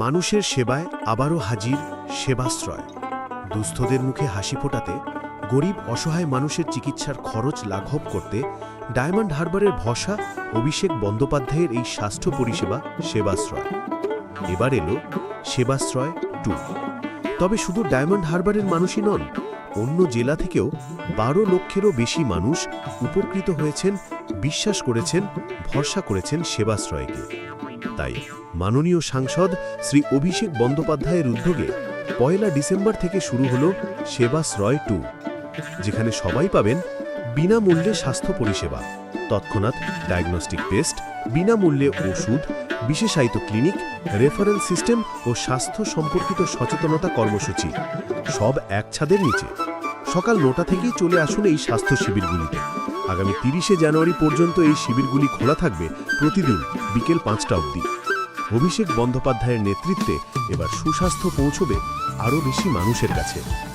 মানুষের সেবায় আবারও হাজির সেবাশ্রয়। দুস্থদের মুখে হাসি ফোটাতে গরিব অসহায় মানুষের চিকিৎসার খরচ লাঘব করতে ডায়মন্ড হারবারের ভরসা অভিষেক বন্দ্যোপাধ্যায়ের এই স্বাস্থ্য পরিষেবা সেবাশ্রয়। এবার এলো সেবাশ্রয় টু। তবে শুধু ডায়মন্ড হারবারের মানুষই নন, অন্য জেলা থেকেও বারো লক্ষেরও বেশি মানুষ উপকৃত হয়েছেন, বিশ্বাস করেছেন, ভরসা করেছেন সেবাশ্রয়কে। তাই মাননীয় সাংসদ শ্রী অভিষেক বন্দ্যোপাধ্যায়ের উদ্যোগে পয়লা ডিসেম্বর থেকে শুরু হলো সেবাশ্রয় টু যেখানে সবাই পাবেন বিনামূল্যে স্বাস্থ্য পরিষেবা, তৎক্ষণাৎ ডায়াগনস্টিক টেস্ট বিনামূল্যে ওষুধ, বিশেষায়িত ক্লিনিক রেফারেল সিস্টেম ও স্বাস্থ্য সম্পর্কিত সচেতনতা কর্মসূচি, সব এক ছাদের নিচে। সকাল নটা থেকেই চলে আসুন এই স্বাস্থ্য শিবিরগুলিতে। আগামী তিরিশে জানুয়ারি পর্যন্ত এই শিবিরগুলি খোলা থাকবে প্রতিদিন বিকেল পাঁচটা অবধি। অভিষেক বন্দ্যোপাধ্যায়ের নেতৃত্বে এবার সুস্বাস্থ্য পৌঁছবে আরও বেশি মানুষের কাছে।